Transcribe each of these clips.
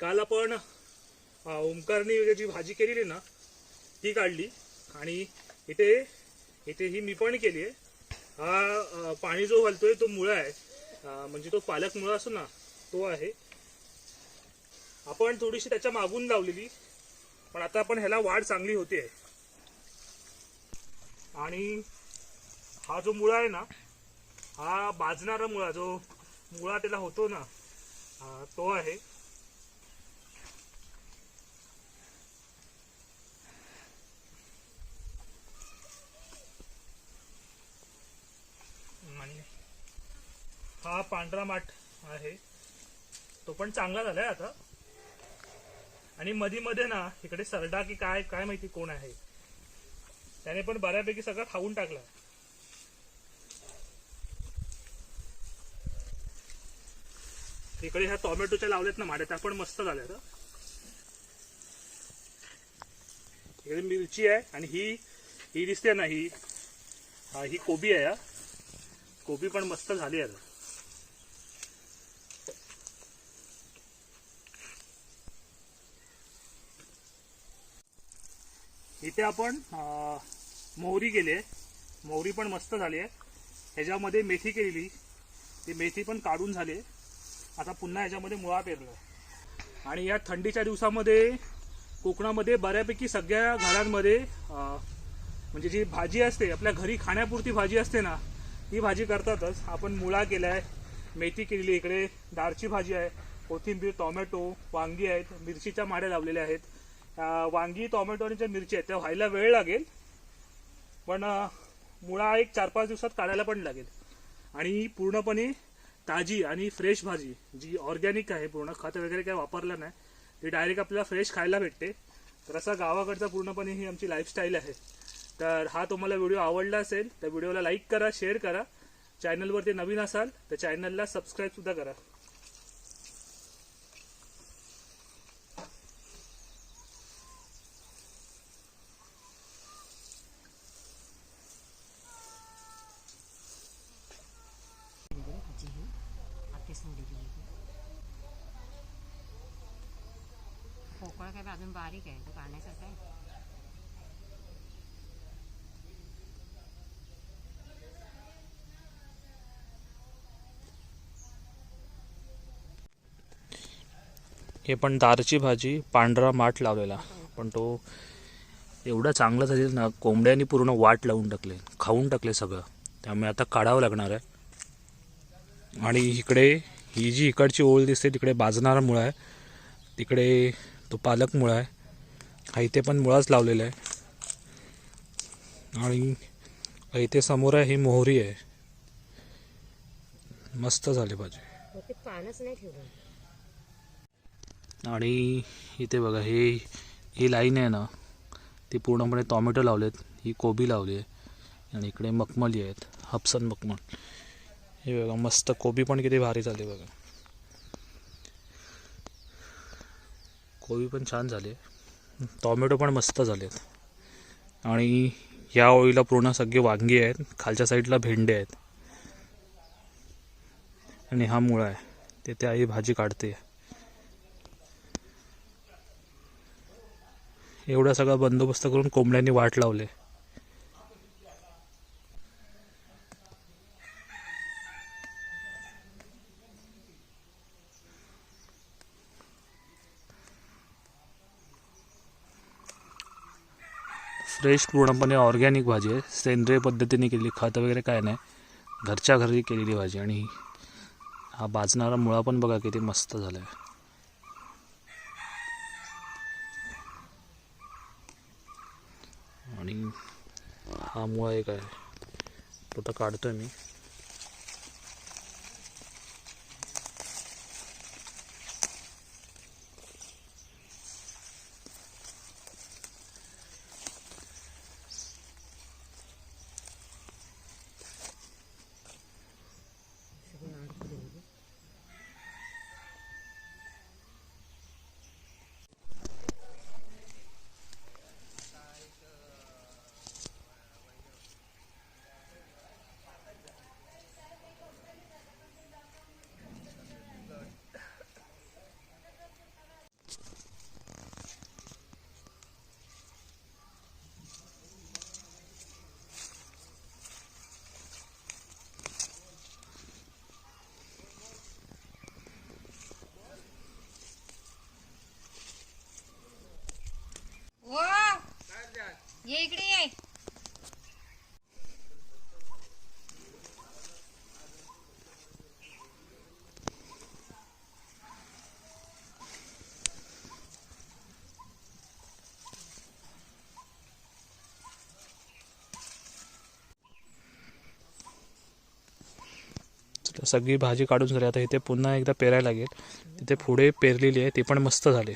काल आपण अ, जी भाजी केलेली ना ती काढली. आणि इथे इथे ही मी पण केली आहे. हा पाणी जो घालतोय तो मुळा आहे. म्हणजे तो पालक मुळा असतो ना तो आहे. आपण थोडीशी त्याच्या मागून लावलेली पण आता आपण ह्याला वाढ चांगली होते. आणि हा जो मुळा आहे ना हा बाजणारा मुळा जो मुळा त्याला होतो ना तो आहे आणि हा पांढरा माठ आहे. तो पण चांगला झालाय आता. आणि मधी मध्ये ना इकडे सरडा की काय काय माहिती कोण आहे. त्याने पण बऱ्यापैकी सगळं खाऊन टाकलं इकडे ह्या टोमॅटोच्या लावल्यात ना माड्या त्या पण मस्त झाल्या इकडे मिरची आहे आणि ही ही दिसते ना ही हा ही कोबी आहे कोबी पण मस्त झाली आता. इथे आपण मोहरी केली आहे. मोहरी पण मस्त झाली आहे. ह्याच्यामध्ये मेथी केलेली. ती मेथी पण काढून झाली आहे. आता पुन्हा ह्याच्यामध्ये मुळा पेरला आणि या थंडीच्या दिवसामध्ये कोकणामध्ये बऱ्यापैकी सगळ्या घरांमध्ये म्हणजे जी भाजी असते आपल्या घरी खाण्यापुरती भाजी असते ना ती भाजी करतातच. आपण मुळा केला आहे मेथी केलेली इकडे दारची भाजी आहे कोथिंबीर टोमॅटो वांगी आहेत मिरचीच्या माड्या लावलेल्या आहेत. वांगी टोमॅटो आणि ज्या मिरची आहेत त्या व्हायला वेळ लागेल. पण मुळा एक चार पाच दिवसात काढायला पण लागेल. आणि पूर्णपणे ताजी आणि फ्रेश भाजी जी ऑर्गॅनिक आहे पूर्ण खत वगैरे काही वापरलं नाही ती डायरेक्ट आपल्याला फ्रेश खायला भेटते. तर असा गावाकडचा पूर्णपणे ही आमची लाईफस्टाईल आहे. तर हा तुम्हाला व्हिडिओ आवडला असेल तर व्हिडिओला लाईक करा शेअर करा. चॅनलवरती नवीन असाल तर चॅनलला तीस मुली दिली होती पोकळ काय अजून बारीक आहे तो काढण्यासारखा आहे हे पण दारची भाजी पांढरा माठ लावलेला. पण तो एवढा चांगला झालेला ना कोंबड्यांनी पूर्ण वाट लावून टाकले खाऊन टाकले सगळं. त्यामुळे आता काढावं लागणार आहे. आणि इकडे ही जी इकडची ओळ दिसते तिकडे बाजणारा मुळा आहे. तिकडे तो पालक मुळा आहे. हा इथे पण मुळाच लावलेला आहे. आणि इथे समोर आहे ही मोहरी आहे. मस्त झाली ठेवलं. आणि इथे बघा हे ही लाईन आहे ना ती पूर्णपणे टॉमॅटो लावलेत ही कोबी लावली आहे. आणि इकडे मखमली आहेत हपसन मखमल. हे बघा मस्त कोबी पण किती भारी झाली बघा. कोबी पण छान झाली. टॉमॅटो पण मस्त झालेत. आणि या ओळीला पूर्ण सगळे वांगी आहेत खालच्या साईडला भेंडे आहेत. आणि हा मुळा आहे. तिथे आई भाजी काढते. एवढा सगळा बंदोबस्त करून कोंबड्यांनी वाट लावले. फ्रेश पूर्णपणे ऑर्गॅनिक भाजी आहे. सेंद्रिय पद्धतीने केलेली खत वगैरे काय नाही. घरच्या घरी केलेली भाजी आणि हा बाजणारा मुळा पण बघा किती मस्त झाला आहे आणि हा मुळा एक आहे. तो तर काढतोय मी सगळं अडकलं तर सगळी भाजी काढून झाली. आता इथे पुन्हा एकदा पेरायला लागेल. तिथे पुढे पेरलेली आहे. ते पण मस्त झाले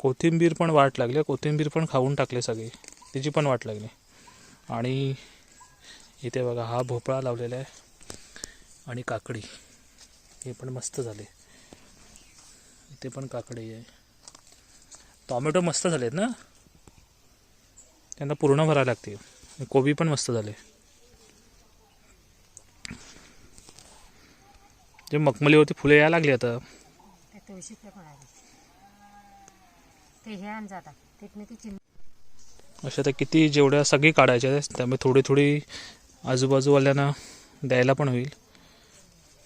कोथिंबीर पण वाट लागली कोथिंबीर पण खाऊन टाकले सगळे. तिची पण वाट लागली. आणि इथे बघा हा भोपळा लावलेला आहे. आणि काकडी. हे पण मस्त झाले. इथे पण काकडी आहे. टॉमॅटो मस्त झालेत ना? त्यांना पूर्ण भरायला लागते कोबी पण मस्त झाले. जे मखमलीवरती फुले यायला लागली आता. अशा तर किती जेवढ्या सगळी काढायच्या त्यामुळे थोडी थोडी आजूबाजूवाल्यांना द्यायला पण होईल.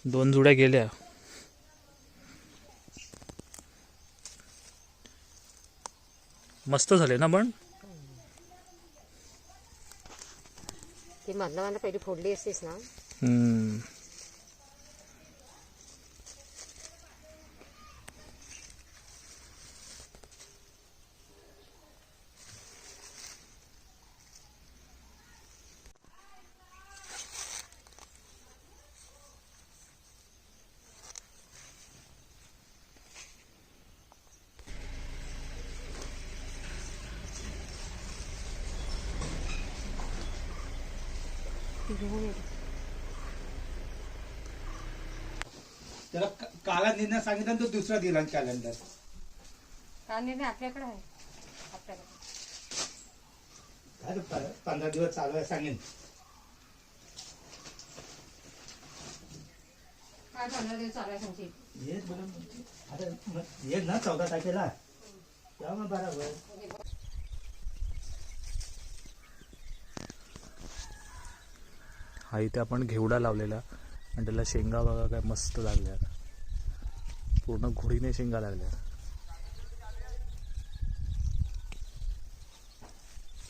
दोन जुड्या गेल्या. मस्त झाले ना पण? Ki madna var da böyle polli esesna. Hmm. घेऊन येते त्याला काला निर्णय सांगितलं तो दुसरा दिला कॅलेंडर कांदे नाही आपल्याकडे आहे. आपल्याकडे. पंधरा दिवस चालू आहे सांगेन. काय पंधरा दिवस चालू आहे सांगशील. बरं. आता येस ना चौदा तारखेला. तेव्हा मग बरोबर. हा इथे आपण घेवडा लावलेला. आणि त्याला शेंगा बघा काय मस्त लागल्या पूर्ण घोडीने शेंगा लागल्या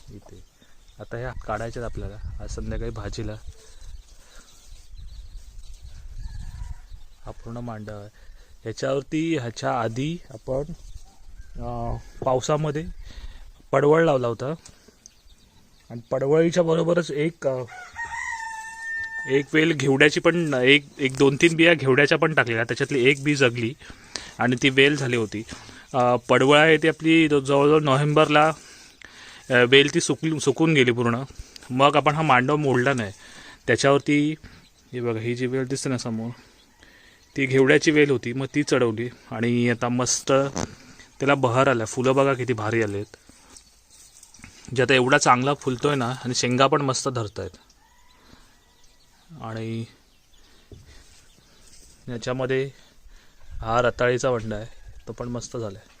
इथे. आता ह्या काढायच्यात आपल्याला. आज संध्याकाळी भाजीला. हा पूर्ण मांडव आहे ह्याच्यावरती ह्याच्या आधी आपण पावसामध्ये पडवळ लावला होता. आणि पडवळीच्या बरोबरच एक एक वेल घेवड्याची पण एक एक दोन तीन बिया घेवड्याच्या पण टाकलेल्या. त्याच्यातली एक बी जगली आणि ती वेल झाली होती. पडवळा आहे ती आपली जवळजवळ नोव्हेंबरला वेल ती सुकली सुकून गेली पूर्ण. मग आपण हा मांडव मोडला नाही. त्याच्यावरती हे बघा ही जी वेल दिसते ना समोर ती घेवड्याची वेल होती. मग ती चढवली आणि आता मस्त त्याला बहर आला फुलं बघा किती भारी आलेत. जे आता एवढा चांगला फुलतोय ना आणि शेंगा पण मस्त धरत आहेत आणि याच्यामध्ये हा रताळीचा वंडा आहे. तो पण मस्त झाला आहे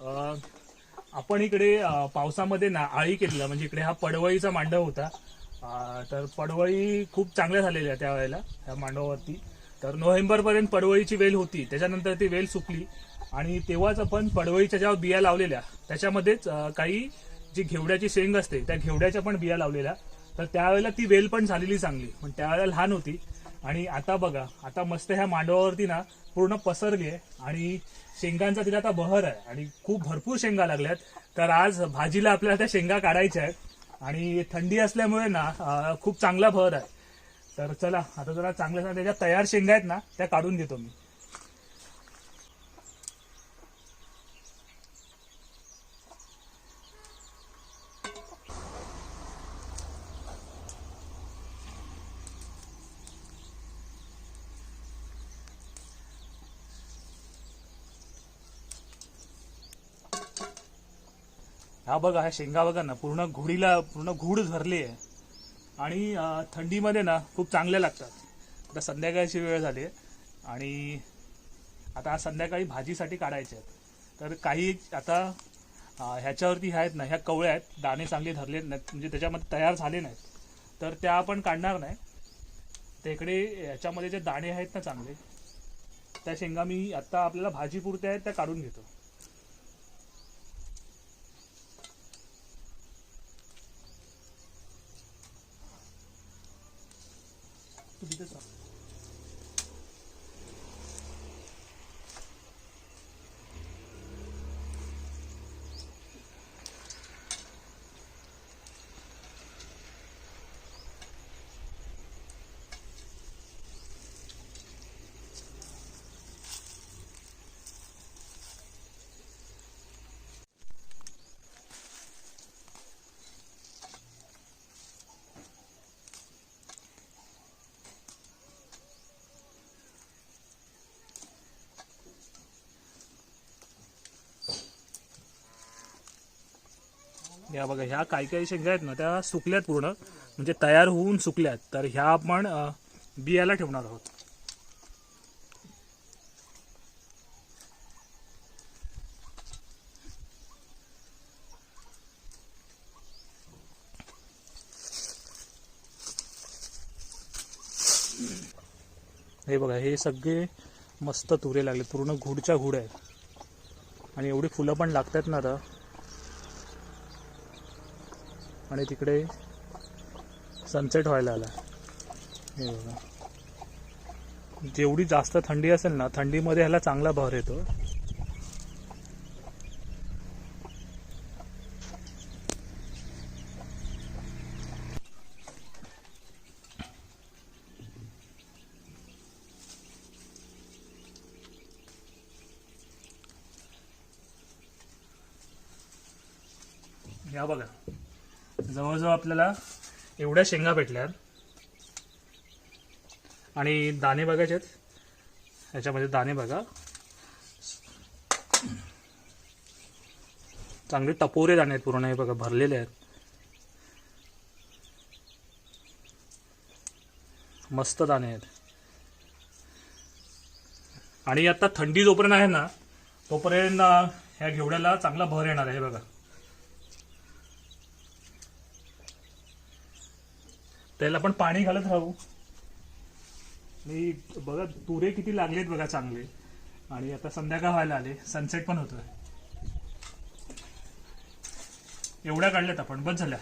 अ, आपण इकडे अ, पावसामध्ये ना आळी केलेला म्हणजे इकडे हा पडवळीचा मांडव होता. अ, तर पडवळी खूप चांगल्या झालेल्या त्यावेळेला ह्या मांडवावरती. तर नोव्हेंबरपर्यंत पडवळीची वेल होती. त्याच्यानंतर ती वेल सुकली. आणि तेव्हाच आपण पडवळीच्या ज्या बिया लावलेल्या त्याच्यामध्येच अ, काही जी घेवड्याची शेंग असते त्या घेवड्याच्या पण बिया लावलेल्या. तर त्यावेळेला ती वेल पण झालेली चांगली. पण त्यावेळेला लहान होती. आणि आता बघा आता मस्त ह्या मांडवावरती ना पूर्ण पसरली आहे. आणि शेंगांचा तिला आता बहर आहे आणि खूप भरपूर शेंगा लागल्यात. तर आज भाजीला आपल्याला त्या शेंगा काढायच्या आहेत. आणि थंडी असल्यामुळे ना खूप चांगला बहर आहे. तर चला आता जरा चांगल्या त्याच्या तयार शेंगा आहेत ना त्या काढून घेतो मी. बघा ह्या शेंगा बघा ना पूर्ण घोडीला पूर्ण घूड धरली आहे. आणि थंडीमध्ये ना खूप चांगल्या लागतात. आता संध्याकाळची वेळ झाली आहे. आणि आता संध्याकाळी भाजीसाठी काढायचे आहेत. तर काही आता ह्याच्यावरती ह्या आहेत ना ह्या कवळ्या आहेत दाणे चांगले धरले नाहीत म्हणजे त्याच्यामध्ये तयार झाले नाहीत. तर त्या आपण काढणार नाही. तर इकडे ह्याच्यामध्ये जे दाणे आहेत ना चांगले त्या शेंगा मी आत्ता आपल्याला भाजी पुरत्या आहेत त्या काढून घेतो. तू तिथेच राह. या बघा ह्या काही काही शेंगा आहेत ना त्या सुकल्यात पूर्ण. म्हणजे तयार होऊन सुकल्यात. तर ह्या आपण बियाला ठेवणार आहोत. हे बघा हे सगळे मस्त तुरे लागले. पूर्ण घुडच्या घुड आहेत. आणि एवढी फुलं पण लागतात ना आता. आणि तिकडे सनसेट व्हायला आला. हे बघा. जेवढी जास्त थंडी असेल ना थंडीमध्ये ह्याला चांगला भर येतो. या बघा. जवळजवळ आपल्याला एवढ्या शेंगा भेटल्यात. आणि दाणे बघायचे आहेत. याच्यामध्ये दाणे बघा. चांगले टपोरे दाणे आहेत पूर्ण हे बघा भरलेले आहेत. मस्त दाणे आहेत. आणि आता थंडी जोपर्यंत आहे ना तोपर्यंत ह्या घेवड्याला चांगला भर येणार आहे हे बघा. त्याला पण पाणी घालत राहू. मी बघा तुरे किती लागलेत बघा चांगले. आणि आता संध्याकाळ व्हायला आले. सनसेट पण होतोय. एवढ्या काढल्यात आपण. बस झाल्या.